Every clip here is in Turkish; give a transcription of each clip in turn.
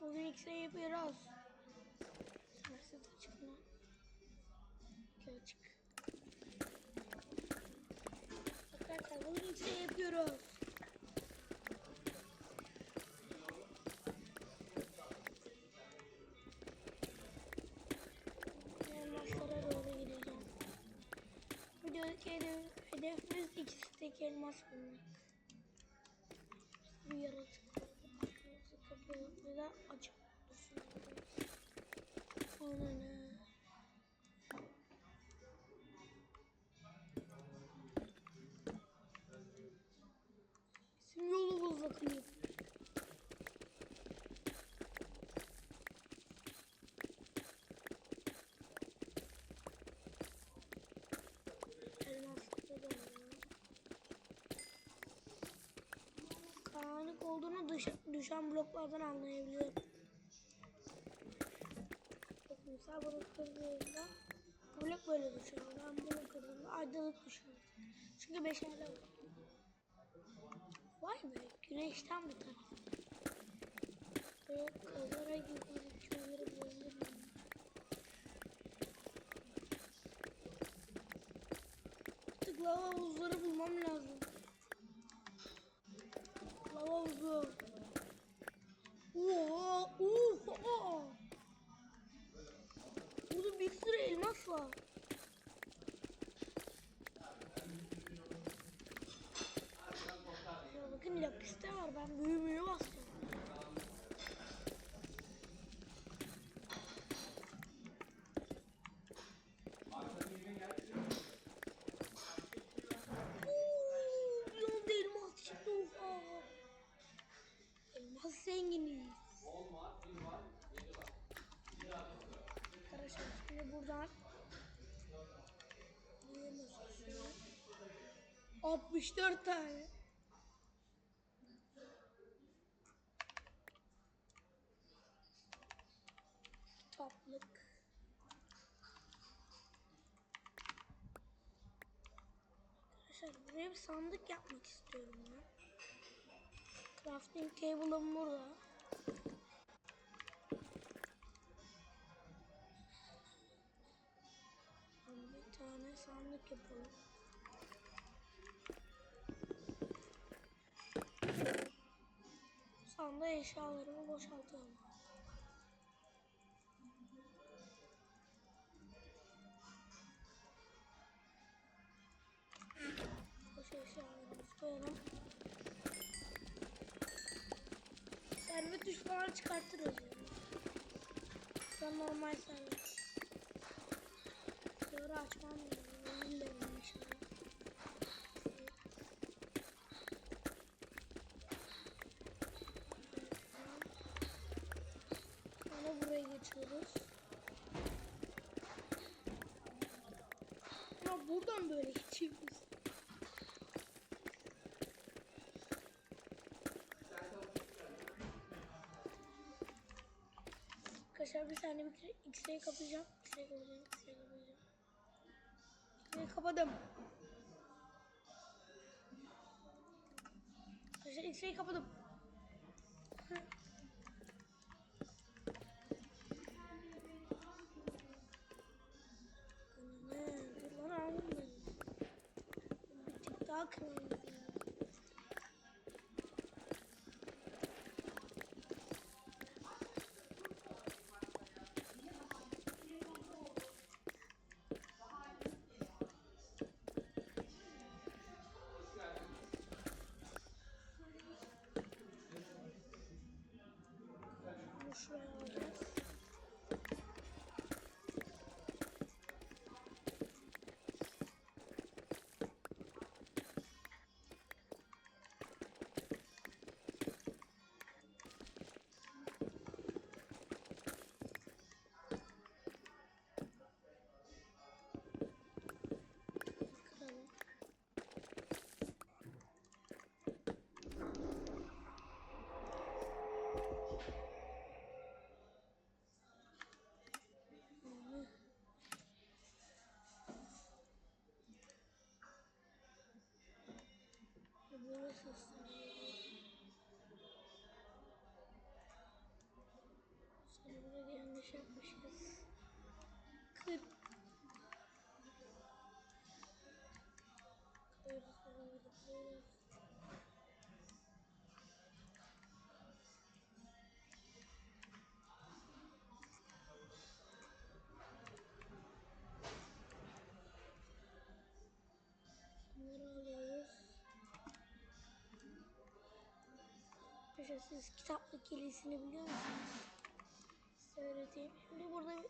Bugün X'e yapıyoruz. Serset açık mı? Açık. Arkadaşlar bugün yapıyoruz. Elmaslara doğru gideceğim. Videodaki hedef, hedefimiz ikisi tek elmas bulmak. Bu yaratık de açık dursun. Ananı. Bizim yolumuz akıyor. Elmaslı da var. karanlık olduğunu dış, düşen bloklardan anlayabiliyorum. Bakın mesela bunu kırdığımda blok böyle düşüyor. Ben bunu kırdığımda aydınlık düşüyor. Çünkü beşerler var. Vay be güneşten bir taraf. Böyle kazara gibi gözleri boyunca Artık lava havuzları bulmam lazım. Lava havuzu. Oha! Oha! Burada bir sürü elmas var. Ya bakın lapiste var. Ben büyümüyor bastım. 64 tane. Toplık. Arkadaşlar buraya bir sandık yapmak istiyorum ya. Crafting table'ım burada. Bir tane sandık yapalım. Sandığa eşyalarımı boşaltalım. Boş eşyalarımızı koyalım. Servet düşmanı çıkartırız. Ben normal servet. Doğru açmam lazım. Bilmiyorum inşallah. Sonra buraya geçiyoruz. Buradan böyle geçiyoruz. Arkadaşlar bir saniye bir X-ray kapayacağım. X-ray kapayacağım. X-ray kapayacağım. X-ray kapadım. Arkadaşlar X-ray kapadım. Bir Bunları seslendiriyorum. Server'ı yanlış yapmışız. 40 40 40 Arkadaşlar siz kitaplık kilisini biliyor musunuz? Size. Şimdi burada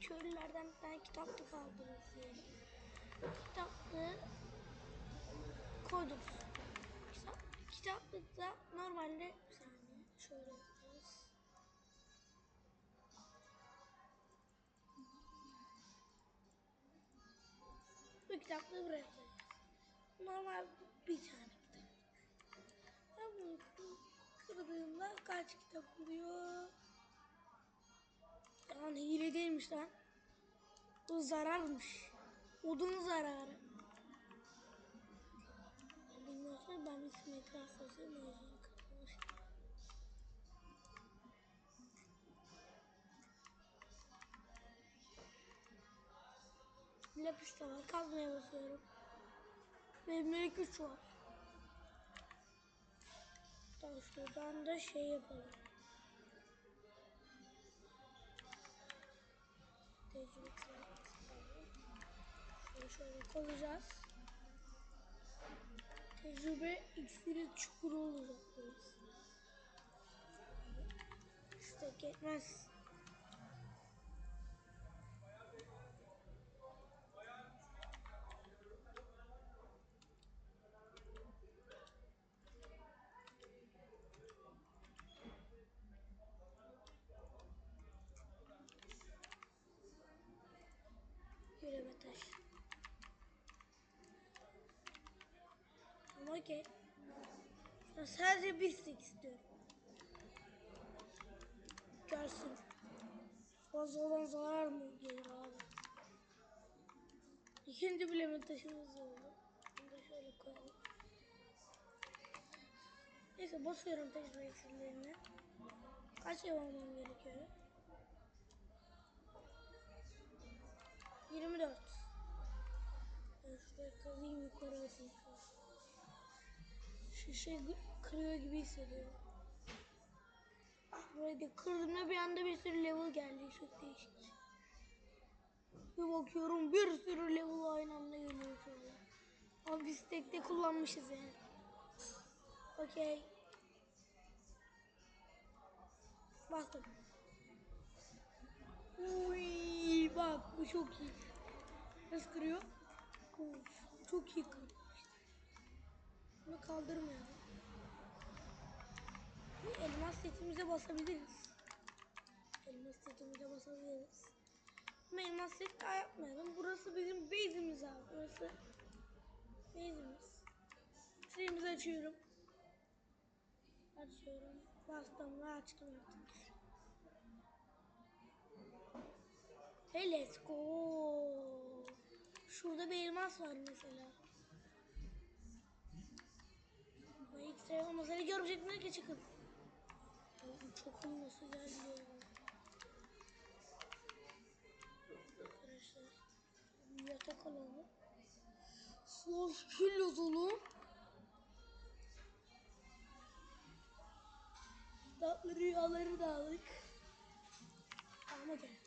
köylülerden tane kitaplık aldınız diyelim. Kitaplığı. Kitap, kitaplıkta normalde bir saniye şöyle yapacağız. Bu kitaplığı buraya koyacağız. Normal bir tane kitap. Ben bunu kırdığımda kaç kitap oluyor? Lan hile değilmiş lan. Bu zararmış. Odun zararı. Bilmiyorsan ben bir Minecraft yazıyorum o yüzden kırılmış. Lapis de var. Kazmaya basıyorum. Benim güç var. Tamam şuradan da şey yapalım. Şöyle şöyle koyacağız. Tecrübe iksiri çukuru olacak burası. Yetmez. Okey. Sadece bir stick istiyorum. Gelsin. Fazla olan zarar mı gelir abi? İkinci bileme taşımız oldu. Bunu da şöyle koyalım. Neyse basıyorum tecrübe iksirlerine. Kaç ev almam gerekiyor? 24. Ben şuraya kazayım yukarı atayım. Gı- kırıyor gibi hissediyorum. Şurayı da kırdığımda bir anda bir sürü level geldi. Çok değişik. Bir bakıyorum bir sürü level aynı anda geliyor şöyle. Ama biz tek de kullanmışız yani. Okey. Bastım. Uy, bak bu çok iyi. Nasıl kırıyor? Of, çok iyi kırıyor. Bunu kaldırmıyor. Bir elmas setimize basabiliriz. Elmas setimize basabiliriz. Ama elmas set daha yapmayalım. Burası bizim base'imiz abi. Burası base'imiz. Şeyimizi açıyorum. Açıyorum. Bastım ve açtım artık. Hey let's go. Şurada bir elmas var mesela. X-ray olmasaydı görecekler ki çıkın. Oğlum çok olması geldi. Arkadaşlar yatak alalım. Sos kill yazalım. Tatlı rüyaları da aldık. Ama gel.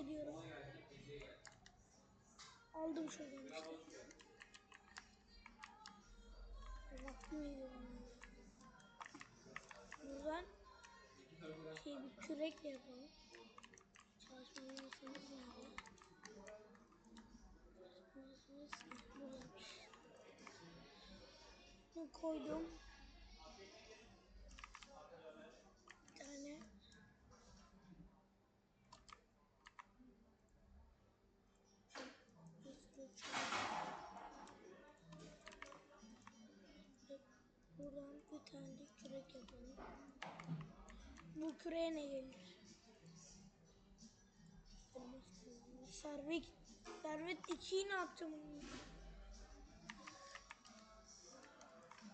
Şey X'e diyorum. Aldım şuradan işte. Vaktim ediyorum. Buradan şey bir kürekle yapalım. Çalışma masamız nerede? Çalışma masamız buradaymış. Bunu koydum. Bir tane de kürek yapalım. Bu küreğe ne gelir? Servet, Servet 2'yi ne yapacağım?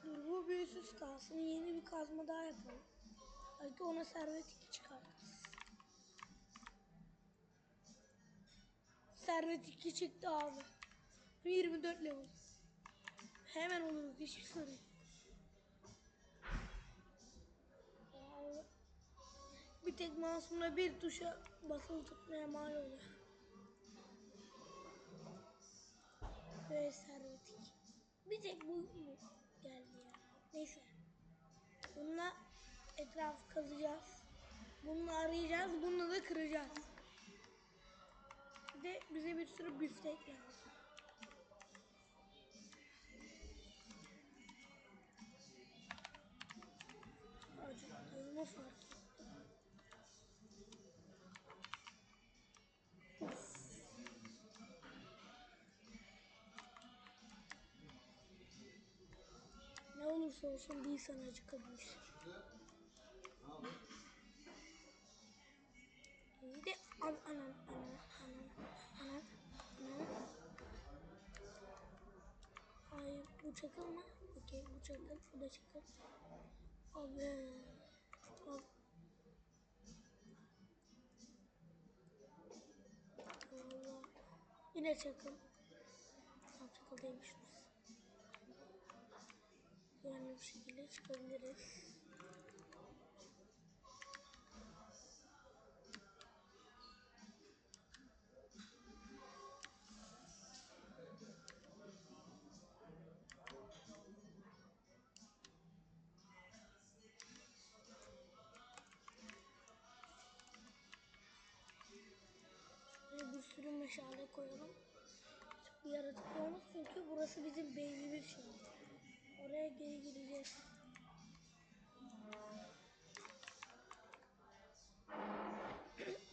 Dur bu üst kalsın. Yeni bir kazma daha yapalım. Belki ona Servet 2 çıkartırız. Servet 2 çıktı abi. 24 level. Hemen oluruz. Hiçbir sorun Tek masumla bir tuşa basılı tutmaya mal oluyor. Ve servetik. Bir tek bu mu geldi ya. Neyse. Bununla etrafı kazacağız. Bununla arayacağız. Bununla da kıracağız. Bir de bize bir sürü büftek lazım. Acıktığımı fark olursa olsun bir insan acıkabilir. İyi de an anam anam anam anam anam. Hayır bu çakıl mı? Okey bu çakıl bu da çakıl. Abi. Abi. Yine çakıl. Tam çakıl değilmişiz. Yani bu şekilde çıkabiliriz. Bir sürü meşale koyalım. Bir yaratık olmaz çünkü burası bizim beynimiz an. Oraya geri gideceğiz.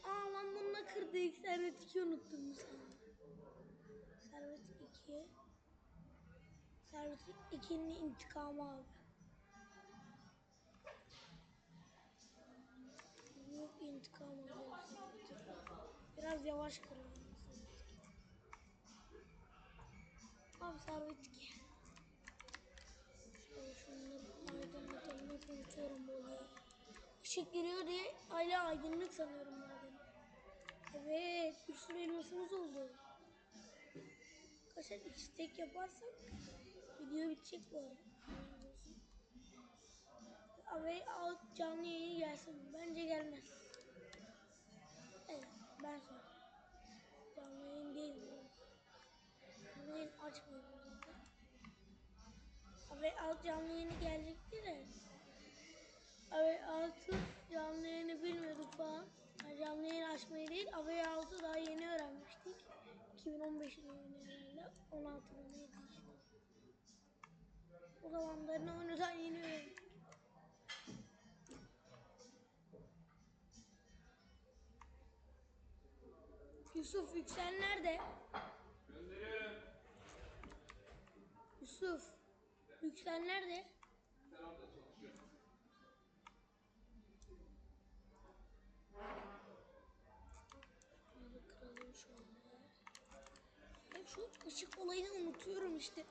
Aa lan bununla kırdık. Servet 2 unuttum sefer. Servet 2. Servet 2'nin intikamı abi. Yok intikam alacağız. Biraz yavaş kıralım. Abi Servet 2. Şöyle aydınlatalım. Hep unutuyorum böyle. Işık giriyor diye hala aydınlık sanıyorum madem. Evet, bir sürü elmasımız oldu. Arkadaşlar iki tek yaparsak video bitecek bu arada. Ve alt canlı yayın gelsin. Bence gelmez. Evet, ben sonra. Canlı yayın değil bu. Canlı yayın açmıyorum Ve alt canlı yayını gelecekti de. Abi altı canlı yayını bilmiyorduk falan. Yani canlı yayın açmayı değil, Ave altı daha yeni öğrenmiştik. 2015'in oyunu herhalde. 16'da neydi işte. O zamanların oyunu daha yeni öğrendik. Yusuf Yüksel nerede? Yusuf Yüksel nerede? Kıralım şöyle. Hep şu ışık olayını unutuyorum işte.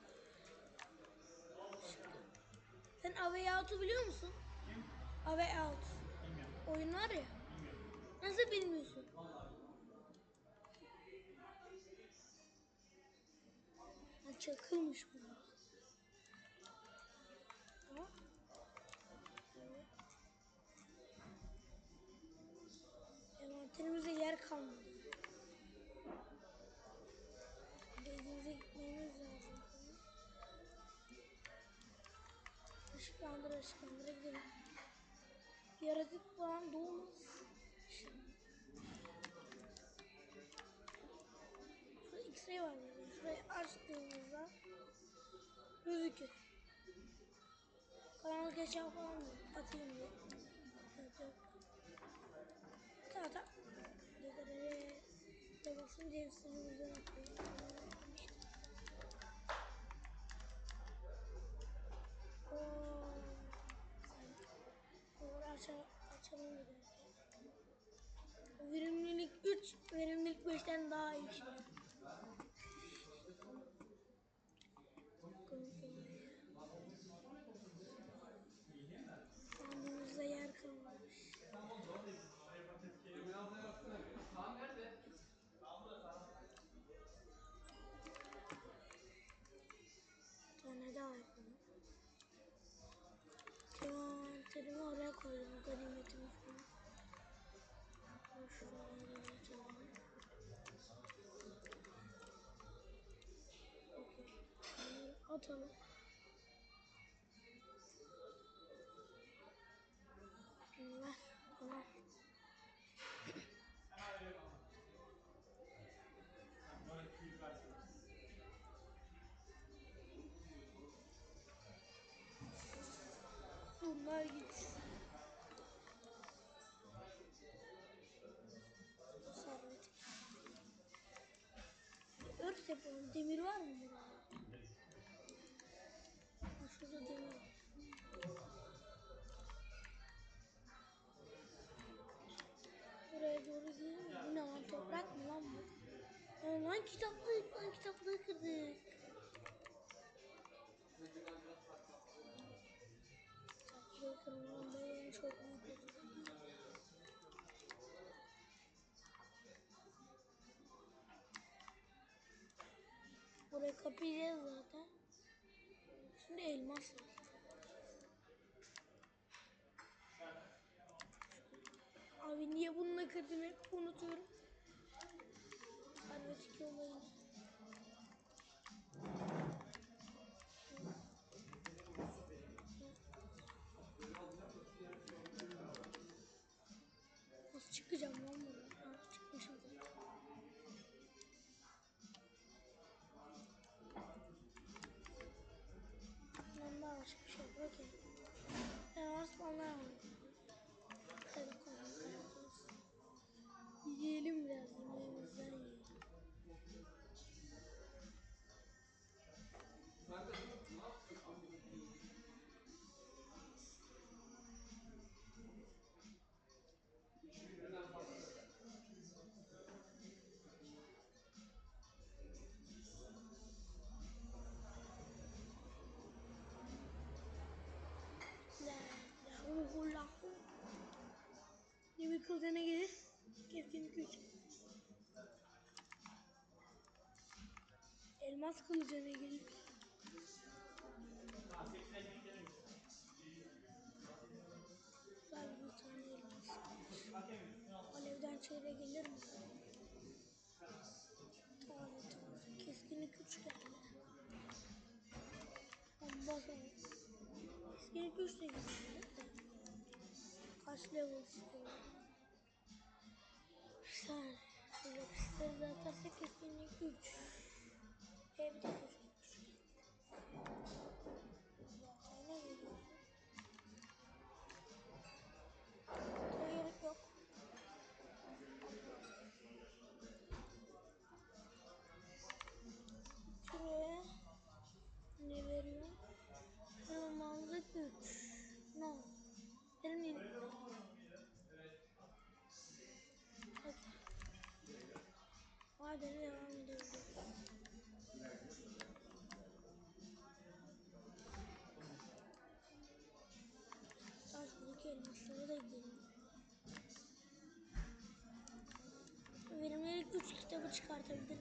Sen Away Out'u biliyor musun? Away Out. Oyun var ya. Nasıl bilmiyorsun? Ha, çakılmış bu. Envanterimizde yer kalmadı. Bezimize gitmemiz lazım. Işıklandır ışıklandır gidelim. Yaratık falan doğmaz. Şurada X-ray var. Şurayı açtığımızda gözüküyor. Karanlık eşya falan? Atayım diye. De basınca hepsini güzel atıyor. Açalım dakika. Verimlilik 3, verimlilik 5'ten daha iyi. Tane daha yapalım. Envanterimi oraya koydum. Ganimetimi falan. Şuraları atalım. Bunlar gitsin. Servet. Yapalım. Demir var mı burada? Şurada demir. Buraya doğru gidelim. Bu ne lan? Toprak mı lan bu? Lan kitaplık lan kitaplığı kırdık. Kırmam benim çok Burayı kapayacağız zaten. Şimdi elmas var. Abi niye bununla hep unutuyorum. Servet 2 olayını. Çıkacağım lan buradan? Ha, çıkmışım zaten. Bir şey yok. Okey. Ben Osmanlılar var. Demir kılıcına gelir. Keskin güç. Elmas kılıcına gelir. Güzel bir tane elmas. Alevden çeyre gelir mi? Taze taze. Keskinlik güç geldi. Bomba. Keskinlik güç de geldi. Kaç level istiyorum? Şöyle pisleri de atarsak keskinlik güç. Evde keskinlik güç. Zaten ne geliyor? Gerek yok. Şuraya ne veriyor? Kırmızı güç. No. Benim Madene devam ediyoruz. Aşağıdaki elmaslara da gidelim. Verimlilik 3 kitabı çıkartabilir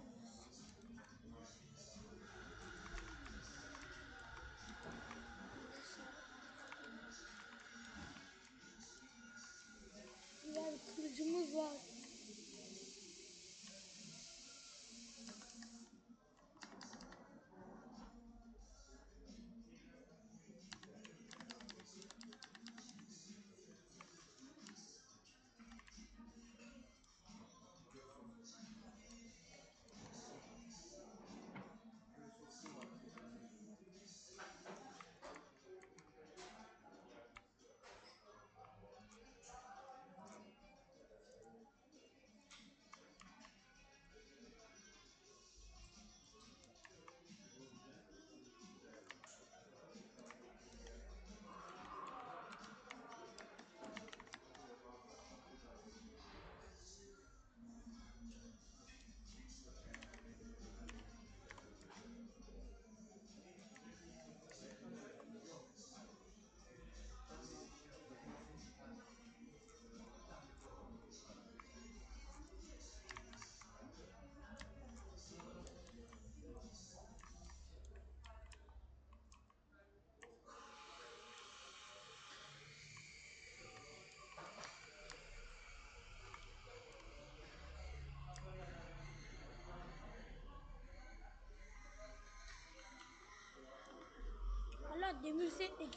Demir setle.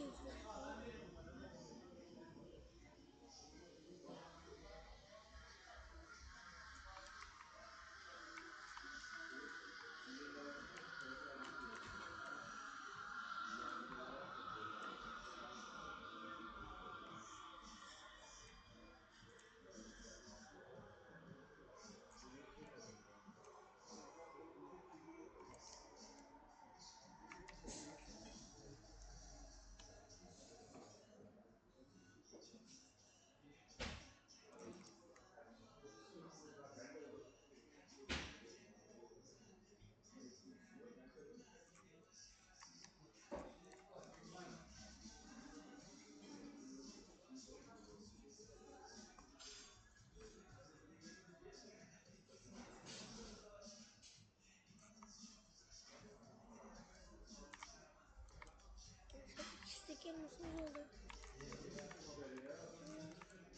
Elmasımız oldu.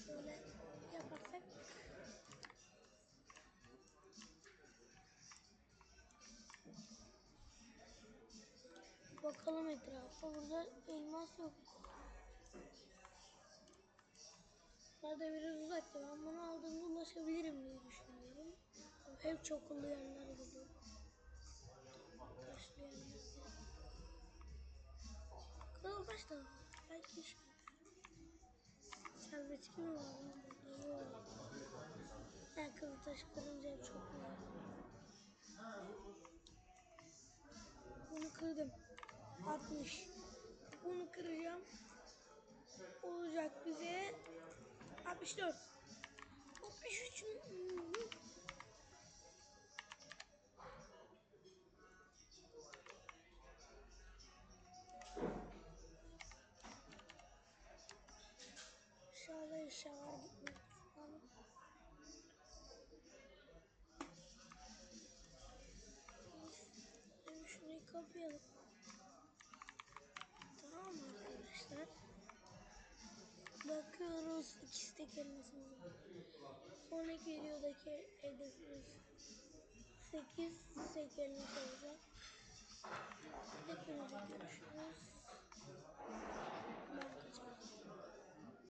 Şöyle yaparsak. Bakalım etrafa. Burada elmas yok. Nerede biraz uzakta. Ben bunu aldığımda ulaşabilirim diye düşünüyorum. Hep çokulu yerler buluyorum. Taşlı yerler. Kırılmış da belki iş Serveti mi var. Ben kızıl taş kırınca hep çok var. Bunu kırdım. 60. Bunu kıracağım. Olacak bize 64. 63 eşyalar gitmek falan. Şimdi. Tamam mı arkadaşlar? Bakıyoruz ikisi de kelimesimiz var. Sonraki videodaki hedefimiz 8 kelimesi olacak. Hepinize görüşürüz.